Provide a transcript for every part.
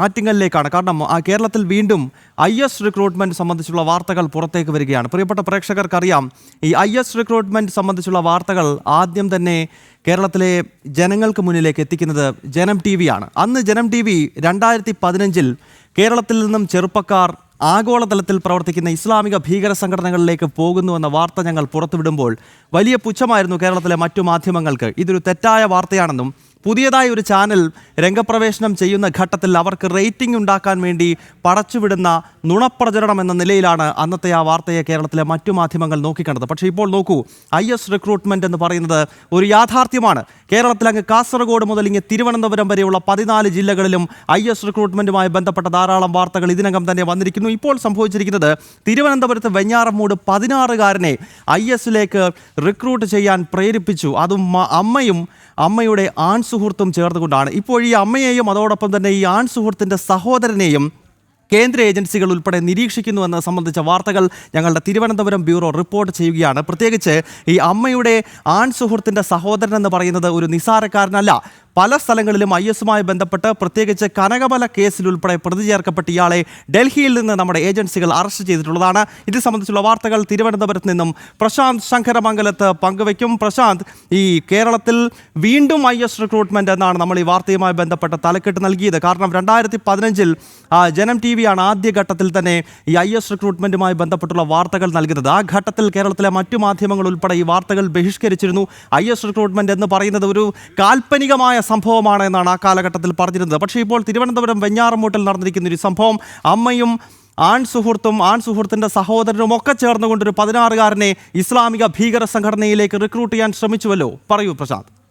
ആറ്റിങ്ങലിലേക്കാണ്. കാരണം കേരളത്തിൽ വീണ്ടും ഐ എസ് റിക്രൂട്ട്മെന്റ് സംബന്ധിച്ചുള്ള വാർത്തകൾ പുറത്തേക്ക് വരികയാണ്. പ്രിയപ്പെട്ട പ്രേക്ഷകർക്കറിയാം ഈ ഐ എസ് റിക്രൂട്ട്മെന്റ് സംബന്ധിച്ചുള്ള വാർത്തകൾ ആദ്യം തന്നെ കേരളത്തിലെ ജനങ്ങൾക്ക് മുന്നിലേക്ക് എത്തിക്കുന്നത് ജനം ടി ആണ്. അന്ന് ജനം ടി വി രണ്ടായിരത്തി പതിനഞ്ചിൽ കേരളത്തിൽ നിന്നും ചെറുപ്പക്കാർ ആഗോളതലത്തിൽ പ്രവർത്തിക്കുന്ന ഇസ്ലാമിക ഭീകര സംഘടനകളിലേക്ക് പോകുന്നുവെന്ന വാർത്ത ഞങ്ങൾ പുറത്തുവിടുമ്പോൾ വലിയ പുച്ഛമായിരുന്നു കേരളത്തിലെ മറ്റു മാധ്യമങ്ങൾക്ക്. ഇതൊരു തെറ്റായ വാർത്തയാണെന്നും പുതിയതായി ഒരു ചാനൽ രംഗപ്രവേശനം ചെയ്യുന്ന ഘട്ടത്തിൽ അവർക്ക് റേറ്റിംഗ് ഉണ്ടാക്കാൻ വേണ്ടി പടച്ചുവിടുന്ന നുണപ്രചരണം എന്ന നിലയിലാണ് അന്നത്തെ ആ വാർത്തയെ കേരളത്തിലെ മറ്റു മാധ്യമങ്ങൾ നോക്കിക്കണ്ടത്. പക്ഷേ ഇപ്പോൾ നോക്കൂ ഐ എസ് റിക്രൂട്ട്മെന്റ് എന്ന് പറയുന്നത് ഒരു യാഥാർത്ഥ്യമാണ്. കേരളത്തിൽ അങ്ങ് കാസർഗോഡ് മുതൽ ഇങ്ങ് തിരുവനന്തപുരം വരെയുള്ള പതിനാല് ജില്ലകളിലും ഐ എസ് റിക്രൂട്ട്മെന്റുമായി ബന്ധപ്പെട്ട ധാരാളം വാർത്തകൾ ഇതിനകം തന്നെ വന്നിരിക്കുന്നു. ഇപ്പോൾ സംഭവിച്ചിരിക്കുന്നത് തിരുവനന്തപുരത്ത് വെഞ്ഞാറമൂട് പതിനാറുകാരനെ ഐ എസിലേക്ക് റിക്രൂട്ട് ചെയ്യാൻ പ്രേരിപ്പിച്ചു. അതും അമ്മയും അമ്മയുടെ ആൺ സുഹൃത്തും ചേർന്നുകൊണ്ടാണ്. ഇപ്പോൾ ഈ അമ്മയെയും അതോടൊപ്പം തന്നെ ഈ ആൺ സുഹൃത്തിന്റെ സഹോദരനെയും കേന്ദ്ര ഏജൻസികൾ ഉൾപ്പെടെ നിരീക്ഷിക്കുന്നു എന്ന സംബന്ധിച്ച വാർത്തകൾ ഞങ്ങളുടെ തിരുവനന്തപുരം ബ്യൂറോ റിപ്പോർട്ട് ചെയ്യുകയാണ്. പ്രത്യേകിച്ച് ഈ അമ്മയുടെ ആൺ സുഹൃത്തിന്റെ സഹോദരൻ എന്ന് പറയുന്നത് ഒരു നിസാരക്കാരനല്ല പല സ്ഥലങ്ങളിലും ഐ എസുമായി ബന്ധപ്പെട്ട് പ്രത്യേകിച്ച് കനകമല കേസിലുൾപ്പെടെ പ്രതി ചേർക്കപ്പെട്ട ഇയാളെ ഡൽഹിയിൽ നിന്ന് നമ്മുടെ ഏജൻസികൾ അറസ്റ്റ് ചെയ്തിട്ടുള്ളതാണ്. ഇത് സംബന്ധിച്ചുള്ള വാർത്തകൾ തിരുവനന്തപുരത്ത് നിന്നും പ്രശാന്ത് ശങ്കരമംഗലത്ത് പങ്കുവയ്ക്കും. പ്രശാന്ത് ഈ കേരളത്തിൽ വീണ്ടും ഐ എസ് റിക്രൂട്ട്മെന്റ് എന്നാണ് നമ്മൾ ഈ വാർത്തയുമായി ബന്ധപ്പെട്ട തലക്കെട്ട് നൽകിയത്. കാരണം രണ്ടായിരത്തി പതിനഞ്ചിൽ ജനം ടി വിയാണ് ആദ്യഘട്ടത്തിൽ തന്നെ ഈ ഐ എസ് റിക്രൂട്ട്മെന്റുമായി ബന്ധപ്പെട്ടുള്ള വാർത്തകൾ നൽകുന്നത് ആ ഘട്ടത്തിൽ കേരളത്തിലെ മറ്റു മാധ്യമങ്ങൾ ഉൾപ്പെടെ ഈ വാർത്തകൾ ബഹിഷ്കരിച്ചിരുന്നു. ഐ എസ് റിക്രൂട്ട്മെന്റ് എന്ന് പറയുന്നത് ഒരു കാൽപ്പനികമായ സംഭവമാണ് എന്നാണ് ആ കാലഘട്ടത്തിൽ പറഞ്ഞിരുന്നത്. പക്ഷേ ഇപ്പോൾ തിരുവനന്തപുരം വെഞ്ഞാറമൂട്ടിൽ നടന്നിരിക്കുന്ന ഒരു സംഭവം അമ്മയും ആൺ സുഹൃത്തും ആൺ സുഹൃത്തിന്റെ സഹോദരനും ഒക്കെ ചേർന്നുകൊണ്ട് ഒരു പതിനാറുകാരനെ ഇസ്ലാമിക ഭീകര സംഘടനയിലേക്ക് റിക്രൂട്ട് ചെയ്യാൻ ശ്രമിച്ചുവല്ലോ. പറയൂ പ്രശാന്ത്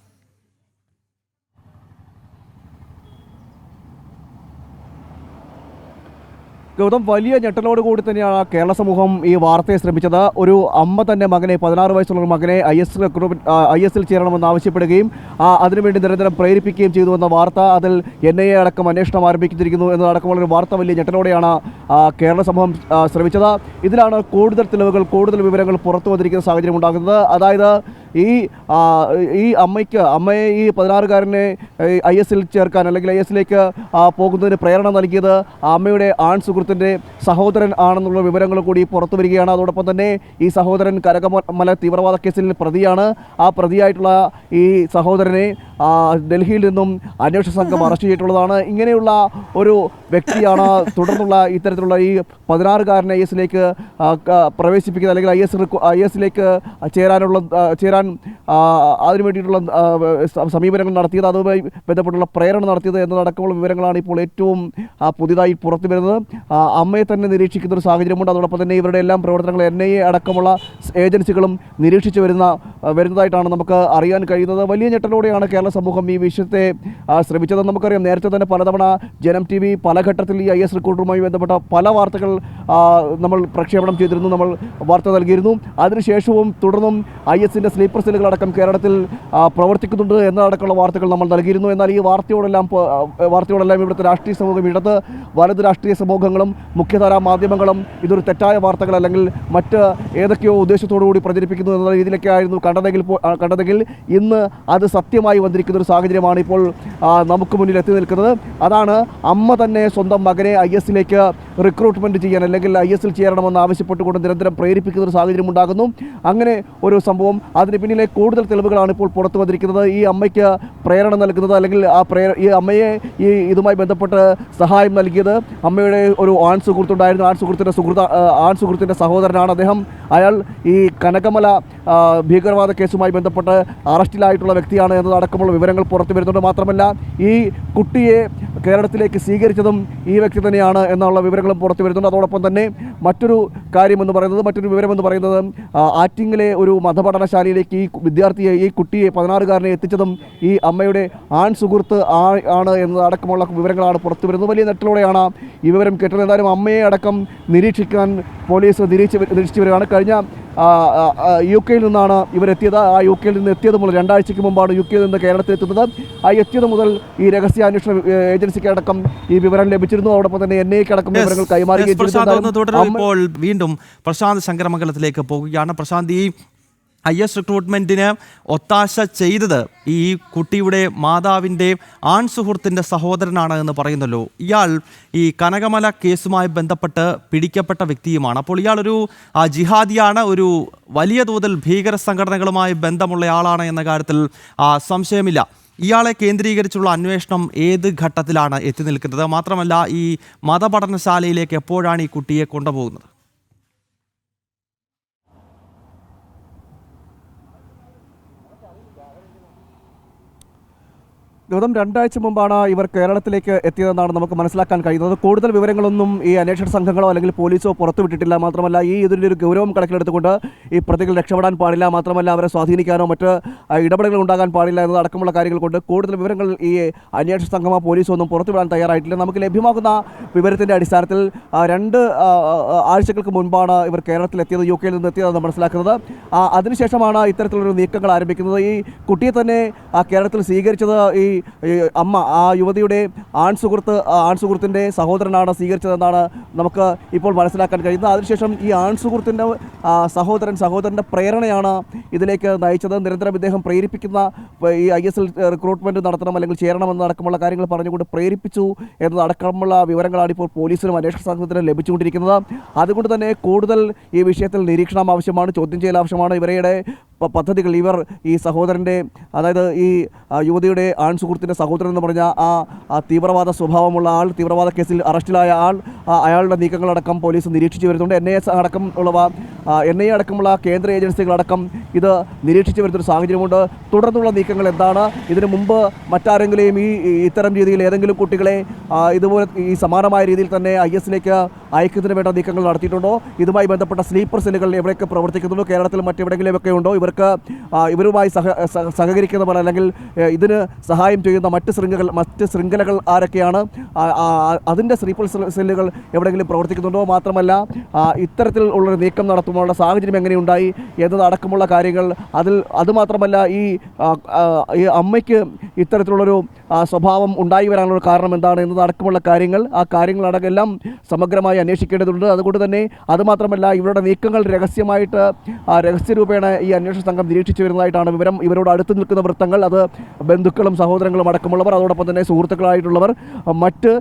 ഗൗതം വലിയ ഞെട്ടലോട് കൂടി തന്നെയാണ് കേരള സമൂഹം ഈ വാർത്തയെ ശ്രമിച്ചത്. ഒരു അമ്മ തന്നെ മകനെ പതിനാറ് വയസ്സുള്ള മകനെ I S I S L ചേരണമെന്ന് ആവശ്യപ്പെടുകയും അതിനുവേണ്ടി നിരന്തരം പ്രേരിപ്പിക്കുകയും ചെയ്തു എന്ന വാർത്ത അതിൽ എൻ ഐ എ അടക്കം അന്വേഷണം ആരംഭിച്ചിരിക്കുന്നു എന്നതടക്കമുള്ള ഒരു വാർത്ത വലിയ ഞെട്ടലോടെയാണ് കേരള സമൂഹം ശ്രമിച്ചത്. ഇതിലാണ് കൂടുതൽ തെളിവുകൾ കൂടുതൽ വിവരങ്ങൾ പുറത്തു വന്നിരിക്കുന്ന സാഹചര്യം ഉണ്ടാകുന്നത്. അതായത് ഈ ഈ അമ്മയ്ക്ക് അമ്മയെ ഈ പതിനാറുകാരനെ ഐ എസിൽ ചേർക്കാൻ അല്ലെങ്കിൽ ഐ എസിലേക്ക് പോകുന്നതിന് പ്രേരണ നൽകിയത് അമ്മയുടെ ആൺ സുഹൃത്തിന്റെ സഹോദരൻ ആണെന്നുള്ള വിവരങ്ങൾ കൂടി പുറത്തു വരികയാണ്. അതോടൊപ്പം തന്നെ ഈ സഹോദരൻ കരകമല തീവ്രവാദ കേസിൽ പ്രതിയാണ്. ആ പ്രതിയായിട്ടുള്ള ഈ സഹോദരനെ ഡൽഹിയിൽ നിന്നും അന്വേഷണ സംഘം അറസ്റ്റ് ചെയ്തിട്ടുള്ളതാണ്. ഇങ്ങനെയുള്ള ഒരു വ്യക്തിയാണ് തുടർന്നുള്ള ഇത്തരത്തിലുള്ള ഈ പതിനാറുകാരനെ ഐ എസിലേക്ക് പ്രവേശിപ്പിക്കുന്നത് അല്ലെങ്കിൽ ഐ എസ് ഐ എസിലേക്ക് ചേരാനുള്ള ചേരാൻ ആ, അതിനു വേണ്ടിയിട്ടുള്ള സമീപനങ്ങൾ നടത്തിയത് അതുമായി ബന്ധപ്പെട്ടുള്ള പ്രേരണ നടത്തിയത് എന്നതടക്കമുള്ള വിവരങ്ങളാണ് ഇപ്പോൾ ഏറ്റവും പുതിയതായി പുറത്തു വരുന്നത്. അമ്മയെ തന്നെ നിരീക്ഷിക്കുന്ന ഒരു സാഹചര്യമുണ്ട്. അതോടൊപ്പം തന്നെ ഇവരുടെ എല്ലാം പ്രവർത്തനങ്ങൾ എൻ ഐ എ അടക്കമുള്ള ഏജൻസികളും നിരീക്ഷിച്ചു വരുന്ന വരുന്നതായിട്ടാണ് നമുക്ക് അറിയാൻ കഴിയുന്നത്. വലിയ ഞെട്ടലോടെയാണ് കേരള സമൂഹം ഈ വിഷയത്തെ ശ്രമിച്ചത് നമുക്കറിയാം. നേരത്തെ തന്നെ പലതവണ ജനം ടി വി പല ഘട്ടത്തിൽ ഈ ഐ എസ് റിക്രൂട്ടറുമായി ബന്ധപ്പെട്ട പല വാർത്തകൾ നമ്മൾ പ്രക്ഷേപണം ചെയ്തിരുന്നു നമ്മൾ വാർത്ത നൽകിയിരുന്നു. അതിനുശേഷവും തുടർന്നും ഐ എസിന്റെ സ്ലീപ്പർ സെല്ലുകളടക്കം കേരളത്തിൽ പ്രവർത്തിക്കുന്നുണ്ട് എന്നതടക്കമുള്ള വാർത്തകൾ നമ്മൾ നൽകിയിരുന്നു. എന്നാൽ ഈ വാർത്തയോടെല്ലാം വാർത്തയോടെല്ലാം ഇവിടുത്തെ രാഷ്ട്രീയ സമൂഹം ഇടത് വലത് രാഷ്ട്രീയ സമൂഹങ്ങളും മുഖ്യധാരാ മാധ്യമങ്ങളും ഇതൊരു തെറ്റായ വാർത്തകൾ അല്ലെങ്കിൽ മറ്റ് ഏതൊക്കെയോ ഉദ്ദേശത്തോടു കൂടി പ്രചരിപ്പിക്കുന്നു എന്ന രീതിയിലൊക്കെ ആയിരുന്നു കണ്ടതെങ്കിൽ കണ്ടതെങ്കിൽ ഇന്ന് അത് സത്യമായി വന്നിരിക്കുന്ന ഒരു സാഹചര്യമാണ് ഇപ്പോൾ നമുക്ക് മുന്നിൽ എത്തി നിൽക്കുന്നത്. അതാണ് അമ്മ തന്നെ സ്വന്തം മകനെ ഐ എസിലേക്ക് റിക്രൂട്ട്മെന്റ് ചെയ്യാൻ അല്ലെങ്കിൽ ഐ എസിൽ ചേരണമെന്ന് ആവശ്യപ്പെട്ടുകൊണ്ട് നിരന്തരം പ്രേരിപ്പിക്കുന്ന ഒരു സാഹചര്യം ഉണ്ടാകുന്നു. അങ്ങനെ ഒരു സംഭവം അതിന് പിന്നിലെ കൂടുതൽ തെളിവുകളാണ് ഇപ്പോൾ പുറത്തു വന്നിരിക്കുന്നത്. ഈ അമ്മയ്ക്ക് പ്രേരണ നൽകുന്നത് അല്ലെങ്കിൽ ആ പ്രേ ഈ അമ്മയെ ഈ ഇതുമായി ബന്ധപ്പെട്ട് സഹായം നൽകിയത് അമ്മയുടെ ഒരു ആൺ സുഹൃത്തുണ്ടായിരുന്നു ആൺ സുഹൃത്തിന്റെ സുഹൃത്ത് ആൺ സുഹൃത്തിന്റെ സഹോദരനാണ് അദ്ദേഹം. അയാൾ ഈ കനകമല ഭീകരവാദ കേസുമായി ബന്ധപ്പെട്ട് അറസ്റ്റിലായിട്ടുള്ള വ്യക്തിയാണ് എന്നതടക്കമുള്ള വിവരങ്ങൾ പുറത്തു വരുന്നുണ്ട്. മാത്രമല്ല ഈ കുട്ടിയെ കേരളത്തിലേക്ക് സ്വീകരിച്ചതും ഈ വ്യക്തി തന്നെയാണ് എന്നുള്ള വിവരങ്ങളും പുറത്തു വരുന്നുണ്ട്. അതോടൊപ്പം തന്നെ മറ്റൊരു കാര്യമെന്ന് പറയുന്നത് മറ്റൊരു വിവരമെന്ന് പറയുന്നത് ആറ്റിങ്ങിലെ ഒരു മതപഠനശാലയിലേക്ക് ഈ വിദ്യാർത്ഥിയെ ഈ കുട്ടിയെ പതിനാറുകാരനെ എത്തിച്ചതും ഈ അമ്മയുടെ ആൺ സുഹൃത്ത് ആണ് എന്നതടക്കമുള്ള വിവരങ്ങളാണ് പുറത്തു വരുന്നത്. വലിയ നെറ്റിലൂടെയാണ് ഈ വിവരം കേട്ടത്. എന്തായാലും അമ്മയെ അടക്കം നിരീക്ഷിക്കാൻ പോലീസ് നിരീക്ഷിച്ച് നിരീക്ഷിച്ചു വരികയാണ്. കഴിഞ്ഞ യു കെയിൽ നിന്നാണ് ഇവരെത്തിയത്. ആ യു കെയിൽ നിന്ന് എത്തിയത് മുതൽ രണ്ടാഴ്ചയ്ക്ക് മുമ്പാണ് യു കെയിൽ നിന്ന് കേരളത്തിൽ എത്തുന്നത് ആ എത്തിയത് മുതൽ ഈ രഹസ്യ അന്വേഷണ ഏജൻസിക്കടക്കം ഈ വിവരം ലഭിച്ചിരുന്നു. അതോടൊപ്പം തന്നെ എൻ ഐക്കടക്കം വിവരങ്ങൾ കൈമാറി കൈമാറുകയും വീണ്ടും പ്രശാന്ത് ശങ്കരമംഗലത്തിലേക്ക് പോകുകയാണ്. പ്രശാന്ത് ഈ ഐ എസ് റിക്രൂട്ട്മെന്റിന് ഒത്താശ ചെയ്തത് ഈ കുട്ടിയുടെ മാതാവിന്റെ ആൺ സുഹൃത്തിന്റെ സഹോദരനാണ് എന്ന് പറയുന്നല്ലോ. ഇയാൾ ഈ കനകമല കേസുമായി ബന്ധപ്പെട്ട് പിടിക്കപ്പെട്ട വ്യക്തിയുമാണ്. അപ്പോൾ ഇയാളൊരു ജിഹാദിയാണ് ഒരു വലിയ തോതിൽ ഭീകര സംഘടനകളുമായി ബന്ധമുള്ള ആളാണ് എന്ന കാര്യത്തിൽ സംശയമില്ല. ഇയാളെ കേന്ദ്രീകരിച്ചുള്ള അന്വേഷണം ഏത് ഘട്ടത്തിലാണ് എത്തി നിൽക്കുന്നത്? മാത്രമല്ല ഈ മതപഠനശാലയിലേക്ക് എപ്പോഴാണ് ഈ കുട്ടിയെ കൊണ്ടുപോകുന്നത്? ഗൗതം രണ്ടാഴ്ച മുമ്പാണ് ഇവർ കേരളത്തിലേക്ക് എത്തിയതെന്നാണ് നമുക്ക് മനസ്സിലാക്കാൻ കഴിയുന്നത്. കൂടുതൽ വിവരങ്ങളൊന്നും ഈ അന്വേഷണ സംഘങ്ങളോ അല്ലെങ്കിൽ പോലീസോ പുറത്തുവിട്ടിട്ടില്ല. മാത്രമല്ല ഈ ഇതിന്റെ ഒരു ഗൗരവം കണക്കിലെടുത്തുകൊണ്ട് ഈ പ്രതികൾ രക്ഷപ്പെടാൻ പാടില്ല. മാത്രമല്ല അവരെ സ്വാധീനിക്കാനോ മറ്റ് ഇടപെടലുകൾ ഉണ്ടാകാൻ പാടില്ല എന്നതടക്കമുള്ള കാര്യങ്ങൾ കൊണ്ട് കൂടുതൽ വിവരങ്ങൾ ഈ അന്വേഷണ സംഘമോ പോലീസോ ഒന്നും പുറത്തുവിടാൻ തയ്യാറായിട്ടില്ല. നമുക്ക് ലഭ്യമാകുന്ന വിവരത്തിന്റെ അടിസ്ഥാനത്തിൽ രണ്ട് ആഴ്ചകൾക്ക് മുൻപാണ് ഇവർ കേരളത്തിൽ എത്തിയത് യു കെയിൽ നിന്ന് എത്തിയതെന്ന് മനസ്സിലാക്കുന്നത്. അതിനുശേഷമാണ് ഇത്തരത്തിലുള്ള നീക്കങ്ങൾ ആരംഭിക്കുന്നത്. ഈ കുട്ടിയെ തന്നെ കേരളത്തിൽ സ്വീകരിച്ചത് ഈ അമ്മ ആ യുവതിയുടെ ആൺസുഹൃത്ത് സുഹൃത്ത് ആ ആൺ സുഹൃത്തിന്റെ സഹോദരനാണ് സ്വീകരിച്ചതെന്നാണ് നമുക്ക് ഇപ്പോൾ മനസ്സിലാക്കാൻ കഴിയുന്നത്. അതിനുശേഷം ഈ ആൺ സുഹൃത്തിന്റെ സഹോദരൻ സഹോദരന്റെ പ്രേരണയാണ് ഇതിലേക്ക് നയിച്ചത്. നിരന്തരം ഇദ്ദേഹം പ്രേരിപ്പിക്കുന്ന ഈ ഐ എസ് എൽ റിക്രൂട്ട്മെന്റ് നടത്തണം അല്ലെങ്കിൽ ചേരണമെന്ന് അടക്കമുള്ള കാര്യങ്ങൾ പറഞ്ഞുകൊണ്ട് പ്രേരിപ്പിച്ചു എന്നതടക്കമുള്ള വിവരങ്ങളാണ് ഇപ്പോൾ പോലീസിനും അന്വേഷണ സംഘത്തിനും ലഭിച്ചുകൊണ്ടിരിക്കുന്നത്. അതുകൊണ്ട് തന്നെ കൂടുതൽ ഈ വിഷയത്തിൽ നിരീക്ഷണം ആവശ്യമാണ് ചോദ്യം ചെയ്യൽ ആവശ്യമാണ്. ഇവരുടെ പദ്ധതികൾ ഇവർ ഈ സഹോദരന്റെ അതായത് ഈ യുവതിയുടെ ആൺ സുഹൃത്തിന്റെ സഹോദരൻ എന്ന് പറഞ്ഞ ആ തീവ്രവാദ സ്വഭാവമുള്ള ആൾ തീവ്രവാദ കേസിൽ അറസ്റ്റിലായ ആൾ അയാളുടെ നീക്കങ്ങളടക്കം പോലീസ് നിരീക്ഷിച്ചു വരുന്നുണ്ട്. എൻ ഐ എസ് അടക്കം ഉള്ളവ എൻ ഐ അടക്കമുള്ള കേന്ദ്ര ഏജൻസികളടക്കം ഇത് നിരീക്ഷിച്ചു വരുന്നൊരു സാഹചര്യമുണ്ട്. തുടർന്നുള്ള നീക്കങ്ങൾ എന്താണ്? ഇതിനു മുമ്പ് മറ്റാരെങ്കിലും ഈ ഇത്തരം രീതിയിൽ ഏതെങ്കിലും കുട്ടികളെ ഇതുപോലെ ഈ സമാനമായ രീതിയിൽ തന്നെ ഐ എസിലേക്ക് അയക്കുന്നതിന് വേണ്ട നീക്കങ്ങൾ നടത്തിയിട്ടുണ്ടോ? ഇതുമായി ബന്ധപ്പെട്ട സ്ലീപ്പർ സെല്ലുകൾ എവിടെയൊക്കെ പ്രവർത്തിക്കുന്നുണ്ടോ? കേരളത്തിൽ മറ്റെവിടെയെങ്കിലുമൊക്കെ ഉണ്ടോ? ഇവർക്ക് ഇവരുമായി സഹ സഹ- സഹകരിക്കുന്നവർ അല്ലെങ്കിൽ ഇതിന് സഹായം ചെയ്യുന്ന മറ്റ് ശൃംഖലകൾ മറ്റ് ശൃംഖലകൾ ആരൊക്കെയാണ് അതിന്റെ സ്ലീപ്പർ സെല്ലുകൾ എവിടെയെങ്കിലും പ്രവർത്തിക്കുന്നുണ്ടോ മാത്രമല്ല ഇത്തരത്തിൽ ഉള്ളൊരു നീക്കം നടത്തുമ്പോഴുള്ള സാഹചര്യം എങ്ങനെയുണ്ടായി എന്നതടക്കമുള്ള കാര്യങ്ങൾ അതിൽ അതുമാത്രമല്ല ഈ ഈ അമ്മയ്ക്ക് ഇത്തരത്തിലുള്ളൊരു സ്വഭാവം ഉണ്ടായി വരാനുള്ള കാരണം എന്താണ് എന്നതടക്കമുള്ള കാര്യങ്ങൾ ആ കാര്യങ്ങളടക്കെല്ലാം സമഗ്രമായി അന്വേഷിക്കേണ്ടതുണ്ട്. അതുകൊണ്ട് തന്നെ അതുമാത്രമല്ല ഇവരുടെ നീക്കങ്ങൾ രഹസ്യമായിട്ട് രഹസ്യ രഹസ്യരൂപേണ ഈ അന്വേഷണ സംഘം നിരീക്ഷിച്ചു വരുന്നതായിട്ടാണ് വിവരം. ഇവരോട് അടുത്ത് നിൽക്കുന്ന വൃത്തങ്ങൾ അത് ബന്ധുക്കളും സഹോദരങ്ങളും അടക്കമുള്ളവർ അതോടൊപ്പം തന്നെ സുഹൃത്തുക്കളായിട്ടുള്ളവർ മറ്റ്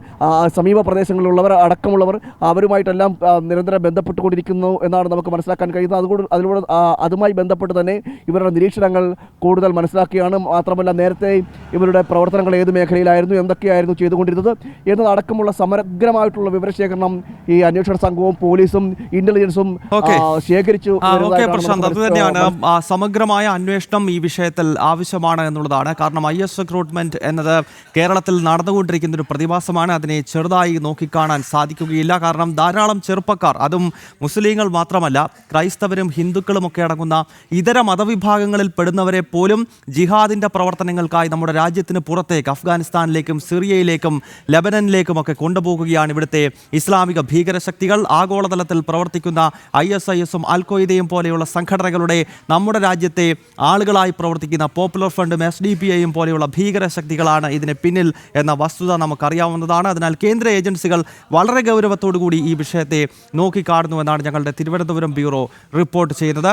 സമീപ പ്രദേശങ്ങളിലുള്ളവർ അടക്കമുള്ളവർ അവരുമായിട്ടെല്ലാം നിരന്തരം ബന്ധപ്പെട്ടുകൊണ്ടിരിക്കുന്നു എന്നാണ് നമുക്ക് മനസ്സിലാക്കാൻ കഴിയുന്നത്. അതുകൊണ്ട് അതിലൂടെ അതുമായി ബന്ധപ്പെട്ട് തന്നെ ഇവരുടെ നിരീക്ഷണങ്ങൾ കൂടുതൽ മനസ്സിലാക്കിയാണ്. മാത്രമല്ല നേരത്തെ ഇവരുടെ പ്രവർത്തനങ്ങൾ ഏത് മേഖലയിലായിരുന്നു എന്തൊക്കെയായിരുന്നു ചെയ്തുകൊണ്ടിരുന്നത് എന്നതടക്കമുള്ള സമഗ്രമായിട്ടുള്ള വിവരശേഖരണം ഈ അന്വേഷണ സംഘവും പോലീസും ഇന്റലിജൻസും ശേഖരിച്ചു സമഗ്രമായ അന്വേഷണം ഈ വിഷയത്തിൽ ആവശ്യമാണ് എന്നുള്ളതാണ്. കാരണം ഐ എസ് റിക്രൂട്ട്മെന്റ് എന്നത് കേരളത്തിൽ നടന്നുകൊണ്ടിരിക്കുന്ന ഒരു പ്രതിഭാസമാണ്. അതിനെ ചെറുതായി നോക്കിക്കാണാൻ സാധിക്കുകയില്ല. കാരണം ധാരാളം ചെറുപ്പക്കാർ അതും മുസ്ലിങ്ങൾ മാത്രമല്ല ക്രൈസ്തവരും ഹിന്ദുക്കളും ഒക്കെ അടങ്ങുന്ന ഇതര മതവിഭാഗങ്ങളിൽ പെടുന്നവരെ പോലും ജിഹാദിന്റെ പ്രവർത്തനങ്ങൾക്കായി നമ്മുടെ രാജ്യത്തിന് പുറത്തേക്ക് അഫ്ഗാനിസ്ഥാനിലേക്കും സിറിയയിലേക്കും ലബനനിലേക്കും ഒക്കെ കൊണ്ടുപോകുകയാണ് ഇവിടുത്തെ ഇസ്ലാമിക ഭീകരശക്തികൾ. ആഗോളതലത്തിൽ പ്രവർത്തിക്കുന്ന ഐ എസ് ഐ എസും അൽ കൊയ്തയും പോലെയുള്ള സംഘടനകളുടെ നമ്മുടെ രാജ്യത്തെ ആളുകളായി പ്രവർത്തിക്കുന്ന പോപ്പുലർ ഫ്രണ്ടും എസ് ഡി പി ഐയും പോലെയുള്ള ഭീകര ശക്തികളാണ് ഇതിന് പിന്നിൽ എന്ന വസ്തുത നമുക്കറിയാവുന്നതാണ്. അതിനാൽ കേന്ദ്ര ഏജൻസികൾ വളരെ ഗൗരവത്തോടു കൂടി ഈ വിഷയത്തെ നോക്കിക്കാണുന്നുവെന്നാണ് ഞങ്ങളുടെ തിരുവനന്തപുരം ബ്യൂറോ റിപ്പോർട്ട് ചെയ്യുന്നത്.